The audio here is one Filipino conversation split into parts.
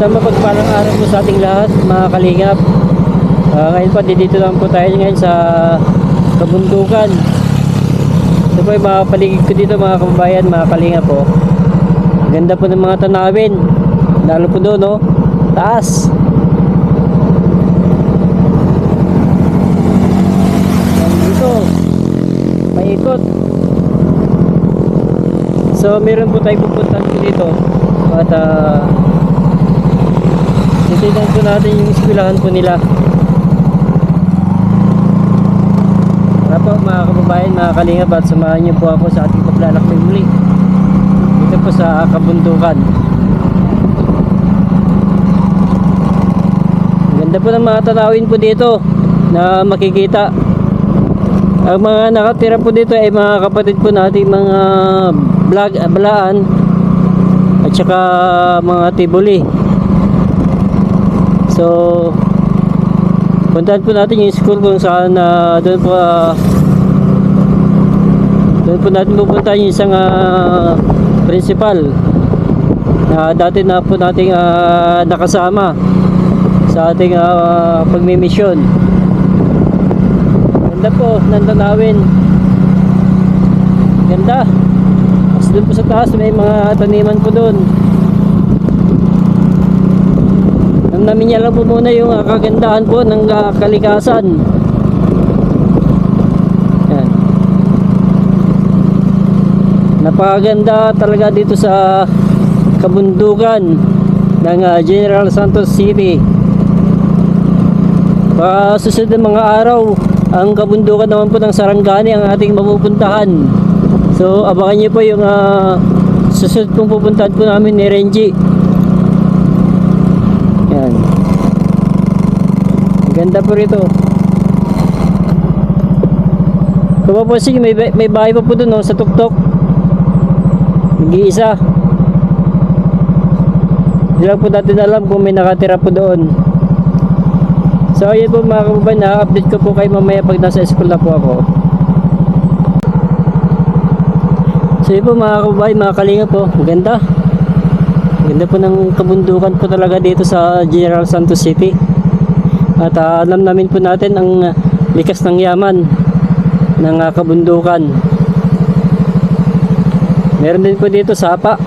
Isang mapagpalang araw po sa ating lahat, mga kalingap. Ah, ngayon pa, dito lang po tayo ngayon sa kabundukan. Ito po yung paligid ko dito mga kababayan, mga kalingap po. Ganda po ng mga tanawin. Lalo po doon, no? Taas. Dito. Paikot. So, meron po tayong pupuntahan dito. At, ah, titignan po natin yung eskwelahan po nila. Tara po mga kababayan, mga kalingap at samahan niyo po ako sa ating paglalakbay muli. Dito po sa kabundukan. Ang Ganda po ng mga tanawin po dito na makikita. Ang mga nakatira po dito ay mga kapatid po nating mga vlog, balaan at saka mga tibuli. So, puntahan po natin yung school kung saan na doon po ah, doon po natin pupuntahan yung isang ah, principal na dati na po nating ah, nakasama sa ating uh, pagmimisyon. Ganda po, nandanawin. Ganda. Tapos doon po sa taas may mga taniman po doon. Ang namin niya lang po muna yung ah, kagandahan po ng ah, kalikasan. Yan. Napakaganda talaga dito sa kabundukan ng ah, General Santos City. Baka susunod ng mga araw, ang kabundukan naman po ng Sarangani ang ating mapupuntahan. So, abangan niyo po yung ah, susunod pong pupuntahan po namin ni Renji. Yan. Ang Ganda po rito. Kung mapapansin niyo, may, may bahay pa po dun oh, sa tuktok. Nag-iisa. Hindi lang po natin alam kung may nakatira po doon. So ayun po mga kababayan, na-update ko po kayo mamaya pag nasa school na po ako. So yun po mga kababayan, mga kalinga po, ganda. Ganda po ng kabundukan po talaga dito sa General Santos City. At ah, alam namin po natin ang ah, likas ng yaman ng ah, kabundukan. Meron din po dito sapa.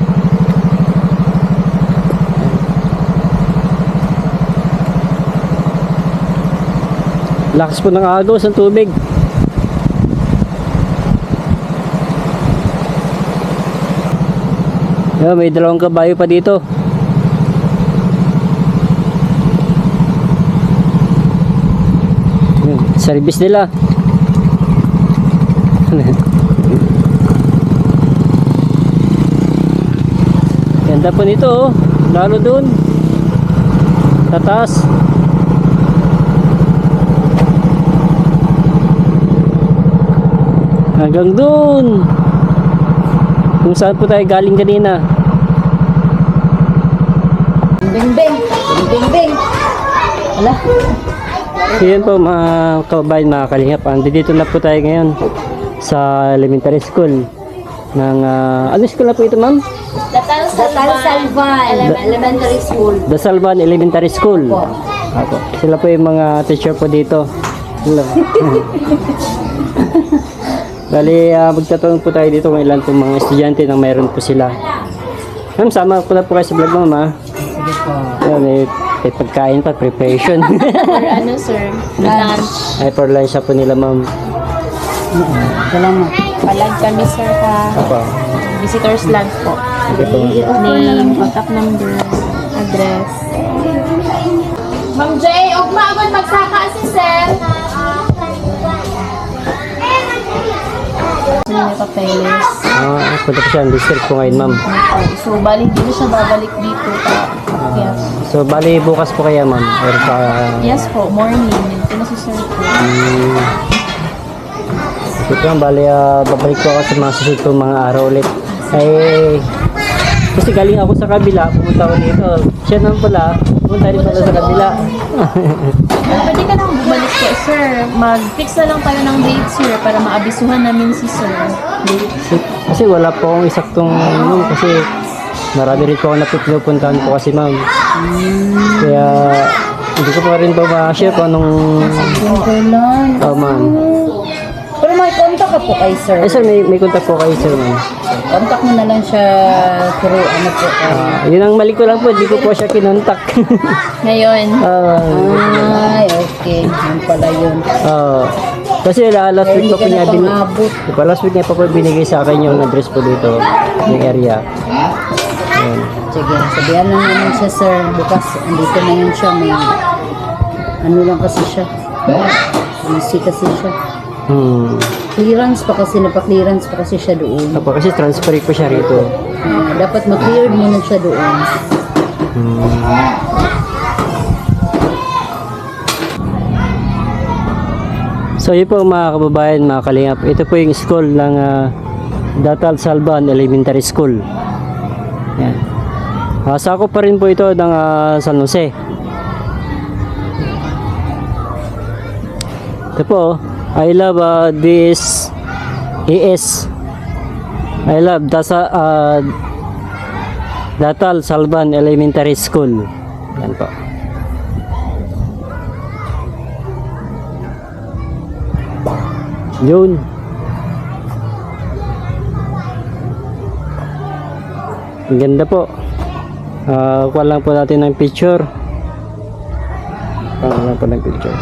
Lakas po ng agos ng tubig. Yeah, may dalawang kabayo pa dito. Service nila. Ganda po nito oh. Lalo dun. Tatas. Hanggang dun. Kung saan po tayo galing kanina. Bing bing. Bing bing. Ala. So yun po mga kababayan, mga kalingap. Andito na po tayo ngayon sa elementary school ng uh, ano school na po ito ma'am? Datal Salvan. Elementary School. Dasalban Elementary School. Apo. Sila po yung mga teacher po dito. Hello. Bali, uh, magtatanong po tayo dito kung ilan pong mga estudyante na mayroon po sila. Ma'am, sama ko na po kayo sa vlog ma'am ha. Sige po. Ayan, may, may pagkain pa, preparation. For ano sir? Lunch. Ay, for lunch na po nila ma'am. Salamat. Palag kami sir ha. Apo. Visitors lunch po. Sige po. Name, contact number, address. Ma'am Jay, huwag maagad magsaka si sir. Sa mga papeles. Ah, punta po siya. District po ngayon ma'am. So, balik dito siya babalik dito. Pa. Yes. So, bali bukas po kaya ma'am. Or sa... Yes po, morning. Si sir po. Hmm. Ito bali ah, babalik ko ako sa mga susunod kong mga araw ulit. Ay, kasi galing ako sa kabila, pumunta ako dito. Siya naman pala, pumunta rin pala sa kabila. Pwede ka nang bumalik po, sir. Mag-fix na lang tayo ng date, sir, para maabisuhan namin si sir. kasi wala po akong isaktong kasi Marami rin po ako napinupuntahan po kasi ma'am. Kaya hindi ko pa rin ba ma-share kung anong oh, ma'am. Pero may contact ka po kay sir. Eh sir, may, may contact po kayo sir ma'am. Contact mo na lang siya through ano po. ah, Ah, yun ang mali ko lang po, hindi ko po siya kinontak. Ngayon. Ah, Ay, okay. Yan pala yun. ah, kasi la- last week Hindi po ka po niya bin... pang-abot. Diba, last week niya pa po binigay sa akin yung address po dito, yung area. Ayun. Sige, sabihan lang naman siya sir. Bukas, andito na yun siya. May ano lang kasi siya. Busy kasi siya. Hmm. Clearance pa kasi, napa-clearance pa kasi siya doon. Apo, kasi transfer po siya rito. Ah, dapat ma-cleared muna siya doon. So yun po mga kababayan, mga kalingap. Ito po yung school ng ah, Datal Salban Elementary School. Yan. Uh, sakop pa rin po ito ng ah, San Jose. Ito po, I love ah, this ES. I love Dasa, ah, Datal Salban Elementary School. Yan po. Yun. Ang ganda po. Ah, kuha lang po natin ng picture. Kuha lang po ng picture.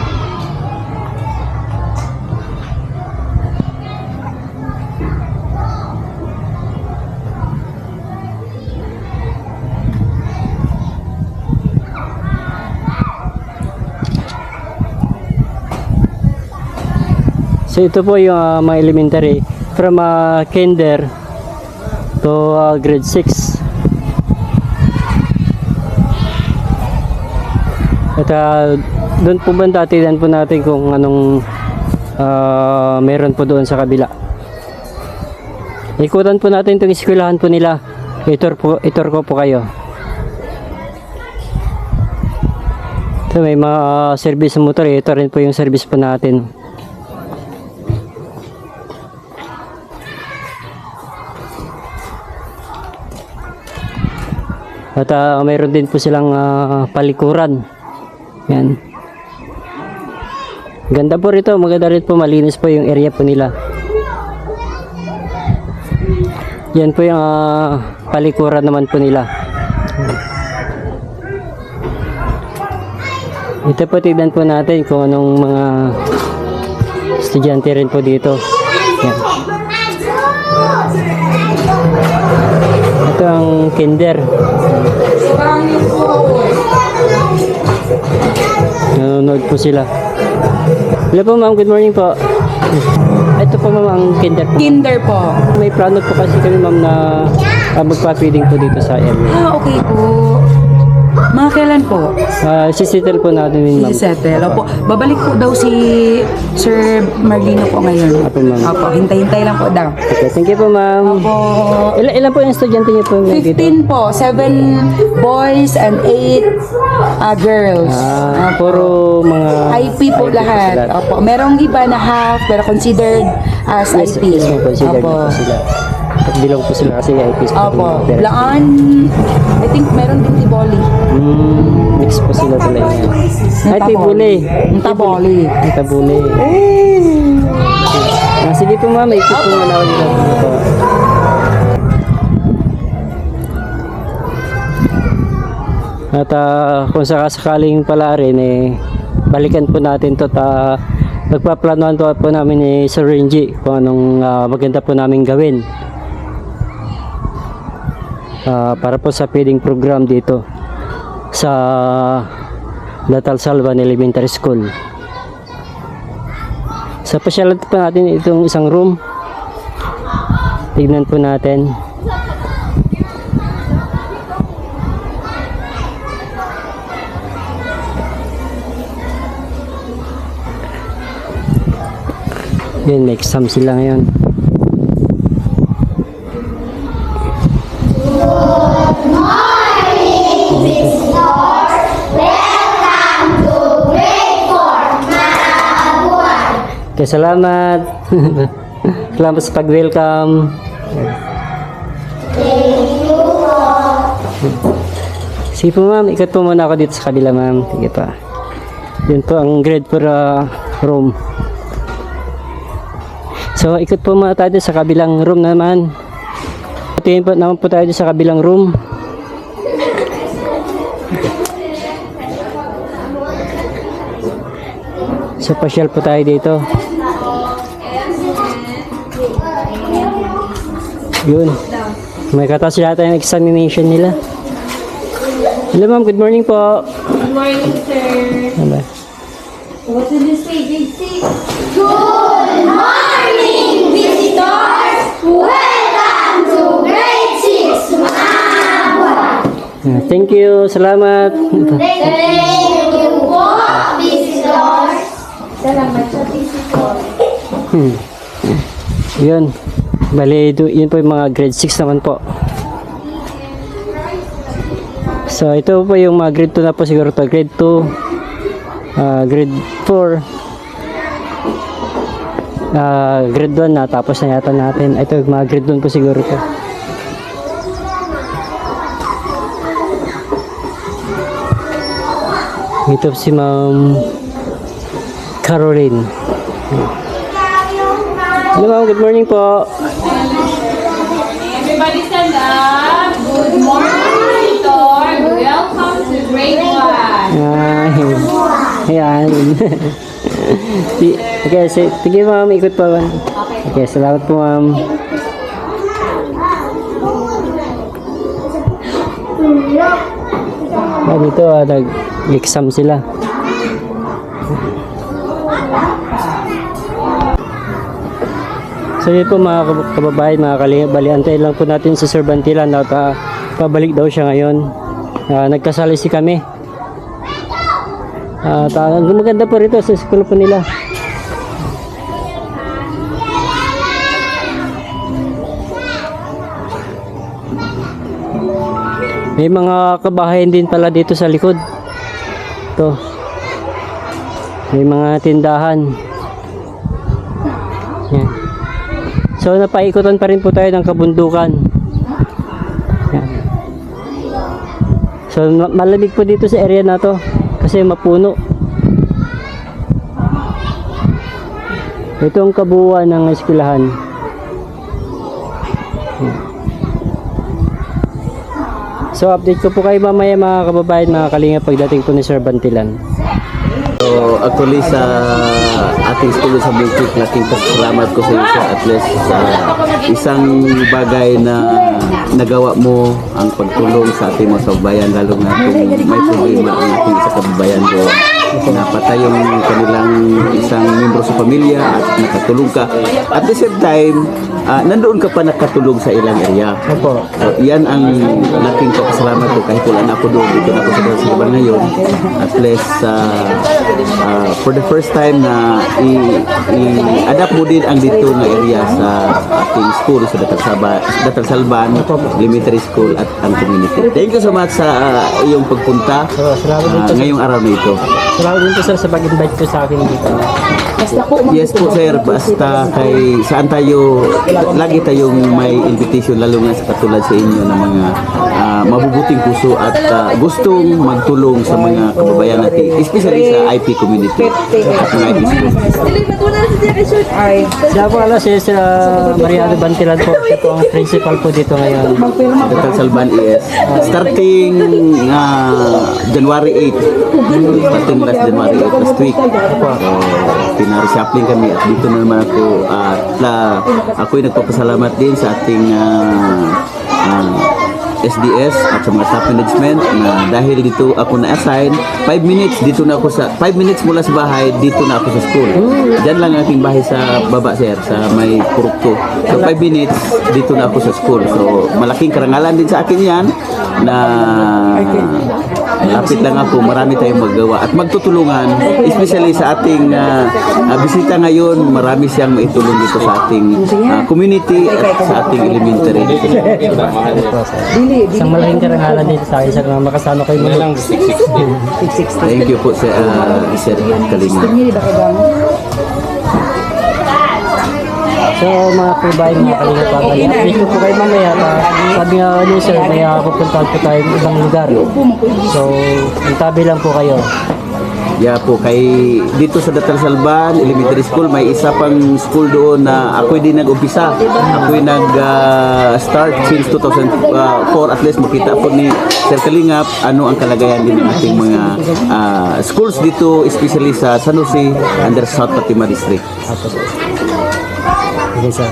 So ito po yung ah, mga elementary from ah, kinder to ah, grade 6. At ah, doon po banda tignan po natin kung anong ah, meron po doon sa kabila. Ikutan po natin itong eskwelahan po nila. Itor, po, itor ko po kayo. Ito may mga ah, service motor. Ito rin po yung service po natin. At ah, mayroon din po silang ah, palikuran. Yan. Ganda po rito. Maganda rin po. Malinis po yung area po nila. Yan po yung ah, palikuran naman po nila. Ito po tignan po natin kung anong mga estudyante rin po dito. Yan. Ito ang kinder. Nanonood po sila. Hello po ma'am, good morning po. Ito po ma'am ang kinder po. Kinder po. May plano po kasi kami ma'am na uh, magpa-feeding po dito sa area. Ah, okay po. Mga kailan po? Uh, sisitel po natin yun ma'am. Settle. Opo. Babalik po daw si Sir Marlino po ngayon. Apo, ma'am. Opo, hintay-hintay lang po daw. Okay, thank you po ma'am. Opo. Ilan, ilan po yung estudyante niyo po ngayon dito? 15 po. 7 boys and 8 uh, girls. Ah, Opo. puro mga IP po lahat. Opo. Merong iba na half pero considered as Yes, IP. yes, ma'am, consider Opo. po sila. At bilong po sila kasi IPs po. Opo. Laan, I think meron din tiboli. Hmm, mix po sila talaga. Ay, tibuli. Yung taboli. Ay, tabuli. Ah, sige po ma'am, ikot po nga na ulit ito. At ah, kung sakasakaling pala rin, eh, balikan po natin to ta nagpaplanuhan po, po namin ni Sir Renji kung anong ah, maganda po namin gawin Ah, para po sa feeding program dito sa Natal Salvan Elementary School. Sa pasyalan po natin itong isang room. Tignan po natin. Yun, may exam sila ngayon. Okay, salamat. salamat sa pag-welcome. Sige po ma'am, ikot po muna ako dito sa kabila ma'am. Sige pa. Yun po ang grade for uh, room. So, ikot po muna tayo sa kabilang room naman. Tingin po naman po tayo sa kabilang room. So, pasyal po tayo dito. Yun. May katas yata yung examination nila. Hello ma'am, good morning po. Good morning, sir. Ano? What did you say, 6? Good morning, visitors! Welcome to grade 6, Ah, Thank you, salamat. Thank you po, visitors! Salamat sa visitor. Hmm. Yun. Bali, yun po yung mga grade 6 naman po. So, ito po yung mga grade 2 na po siguro to. Grade 2, ah, grade 4, ah, grade 1 na tapos na yata natin. Ito yung mga grade 1 po siguro to. Ito si Ma'am Caroline. Hello ma'am, good morning po. Good morning, visitor. Welcome to grade 1. Ay, ayan. Si- okay, si, sige ma'am, ikot po. ma'am. Okay, salamat po ma'am. Ah, dito ah, nag-exam sila. So yun po mga kab- kababayan, mga kalingap, bali antayin lang po natin si Sir Bantilan at ah, pabalik daw siya ngayon. Ah, nagkasali si kami. At uh, maganda po rito sa school po nila. May mga kabahayan din pala dito sa likod. Ito. May mga tindahan. Yan. So napaikutan pa rin po tayo ng kabundukan. Yan. So ma- malamig po dito sa area na to kasi mapuno. Ito ang kabuuan ng eskwelahan. So update ko po kayo mamaya mga kababayan, mga kalinga pagdating po ni Sir Bantilan. Actually sa ating school sa Bultik, laking pasalamat ko sa iyo sir at least sa isang bagay na nagawa mo ang pagtulong sa ating mga kababayan lalo na kung may problema ang ating sa kababayan ko napatay yung kanilang isang membro sa pamilya at nakatulong ka at the same time ah, nandoon ka pa nakatulong sa ilang area Opo. So, yan ang laking papasalamat ko kahit wala na ako doon dito na ako sa Silban ngayon at least uh, uh, for the first time na i-adapt mo din ang dito na area sa ating school sa Datal, Saba, Datal Salban Elementary School at ang community. Thank you so much sa uh, iyong pagpunta uh, ngayong araw na ito. Salamat din po sir sa pag-invite ko sa akin dito. Basta po, ma'am, Yes po sir, basta kay saan tayo, lagi tayong may invitation lalo na sa katulad sa inyo ng mga mabubuting puso at ah, gustong magtulong sa mga kababayan natin, especially sa IP community at mga IP schools. ay, Siya po ala si Sir uh, Mariano Bantilan po. Siya po ang principal po dito ngayon. Datal Salban ES. Starting ah, January 8. Starting last January 8 last week. So, pinareshuffling kami at dito na naman ako at uh, ako'y nagpapasalamat din sa ating ah, ah, SDS at sa mga staff management na dahil dito ako na-assign 5 minutes dito na ako sa 5 minutes mula sa bahay dito na ako sa school. Diyan lang ang aking bahay sa baba sir sa may Purukto so 5 minutes dito na ako sa school. So malaking karangalan din sa akin yan na lapit lang ako marami tayong magawa at magtutulungan especially sa ating ah, bisita ngayon marami siyang maitulong dito sa ating ah, community at sa ating elementary dili, dili. Isang malaking karangalan dito sa akin sa mga makasama kayo muli. Thank you po sa uh, Sir Kalinga. So mga kababayan, mga bali. Update ko po kayo mamaya. Ah, sabi nga ni sir, may uh, pupuntahan po tayo ng ibang lugar. So, tabi lang po kayo. Yeah po, kay dito sa Datal Salban Elementary School, may isa pang school doon na ako'y din nag-umpisa. Ako'y nag-start since 2004 at least makita po ni Sir Kalingap ano ang kalagayan din ng ating mga ah, schools dito, especially sa San Jose under South Fatima District. Okay, sir.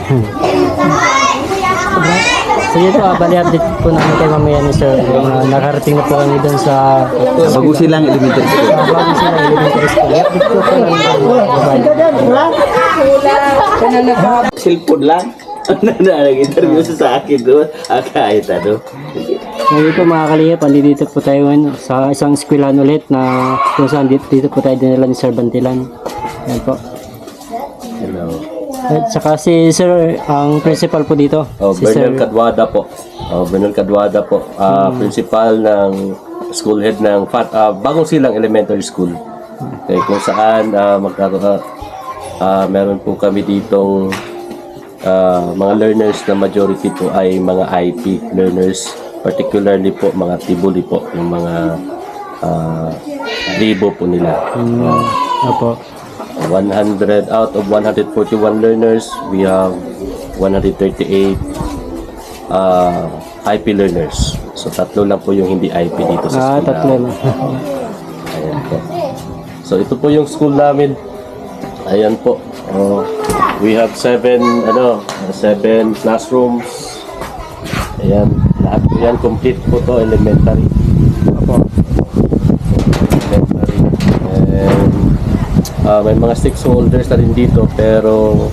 So yun po, ah, bali update po namin kayo mamaya ni sir. Yung, ah, nakarating na po kami doon sa Sa Bagusilang Elementary School. uh, bago sila elementary school. Update po po namin kababayan. Cellphone lang. Nag-interview sa akin doon. Ah, kahit ano. Ngayon po mga kalingap, dito po tayo ngayon sa isang eskwelahan ulit na kung saan dito, dito po tayo dinala ni Sir Bantilan. Yan po. At saka si Sir, ang principal po dito. Oh, si Bernal Sir, Cadwada po. Oh, Bernal Cadwada po. ah Principal ng school head ng Fat, ah, Bagong Silang Elementary School. Okay, kung saan ah, magkaka ah, meron po kami ditong ah, mga learners na majority po ay mga IP learners. Particularly po mga tibuli po, yung mga ah, libo po nila. Opo. 100 out of 141 learners, we have 138 uh, IP learners. So tatlo lang po yung hindi IP dito sa Ah, school. tatlo namin. na. Ayan po. So ito po yung school namin. Ayan po. Oh, we have seven ano, seven classrooms. Ayan, lahat po yan complete po to elementary. Opo. elementary. And ah, may mga stakeholders na rin dito pero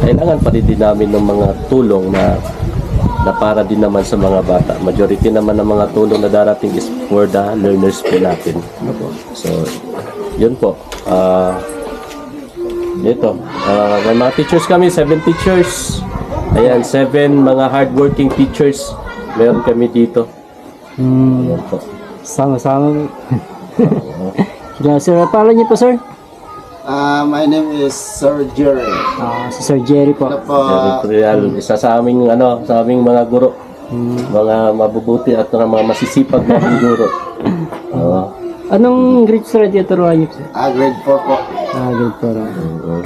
kailangan pa rin din namin ng mga tulong na na para din naman sa mga bata. Majority naman ng mga tulong na darating is for the learners po natin. So, yun po. Ah, dito. Ah, may mga teachers kami, seven teachers. Ayan, seven mga hardworking teachers. Meron kami dito. Hmm, Ayan po. sama-sama. Sila, sir, pala niyo po, sir? Uh, my name is Sir Jerry. Ah, si Sir Jerry po. Ano po? Territorial, isa sa aming ano, sa aming mga guro. Mga mabubuti at mga masisipag na guro. Oo. Anong grade sir ang tinuturuan niyo, sir? Ah, grade 4 po. Ah, grade 4. Oo.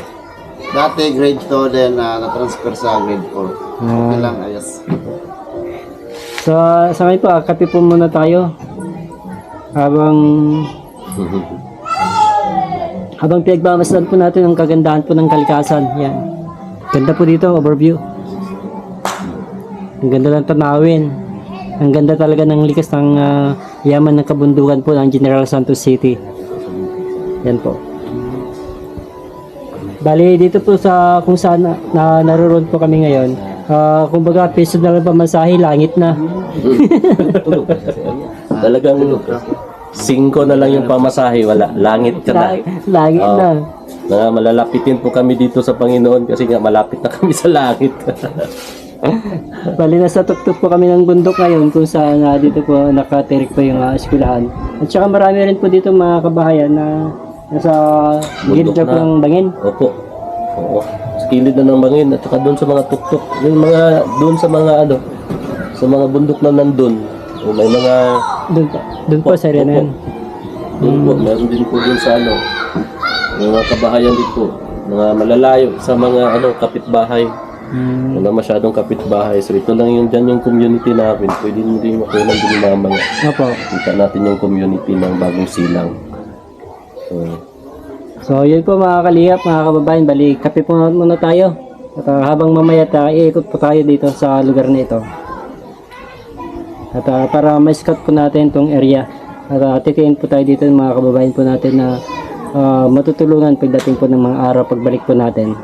Dati grade 2 then uh, na-transfer sa grade 4. Okay lang, ayos. So, sa ngayon po, ah, kape po muna tayo. Habang habang pinagmamasdan po natin ang kagandahan po ng kalikasan. Yan. Ganda po dito, overview. Ang ganda ng tanawin. Ang ganda talaga ng likas ng ah, yaman ng kabundukan po ng General Santos City. Yan po. Bali, dito po sa kung saan na, na naroon po kami ngayon, ah, kumbaga piso na lang pamasahe, langit na. Talagang singko na lang yung pamasahe, wala. Langit ka na. langit Oo. na. Nga malalapitin po kami dito sa Panginoon kasi nga malapit na kami sa langit. Bali, nasa tuktok po kami ng bundok ngayon kung saan ah, dito po nakatirik po yung uh, eskwelahan. At saka marami rin po dito mga kabahayan na nasa gilid Bundok na po na. ng bangin. Opo. Oo. Sa kilid na ng bangin at saka doon sa mga tuktok. Yung mga doon sa mga ano sa mga bundok na nandun. O may mga Doon po, doon po sa area na yun. doon po, meron din po doon sa ano mga kabahayan dito. Mga malalayo sa mga ano kapitbahay. Hmm. Wala masyadong kapitbahay. So ito lang yung dyan yung community namin. Pwede mo din makunan din mamaya. Opo. Kita natin yung community ng bagong silang. So, So, yun po mga kalihap, mga kababayan. Bali, kape po muna tayo. At ah, habang mamaya tayo, iikot po tayo dito sa lugar na ito. At ah, para ma-scout po natin itong area. At uh, titiin po tayo dito mga kababayan po natin na ah, matutulungan pagdating po ng mga araw pagbalik po natin.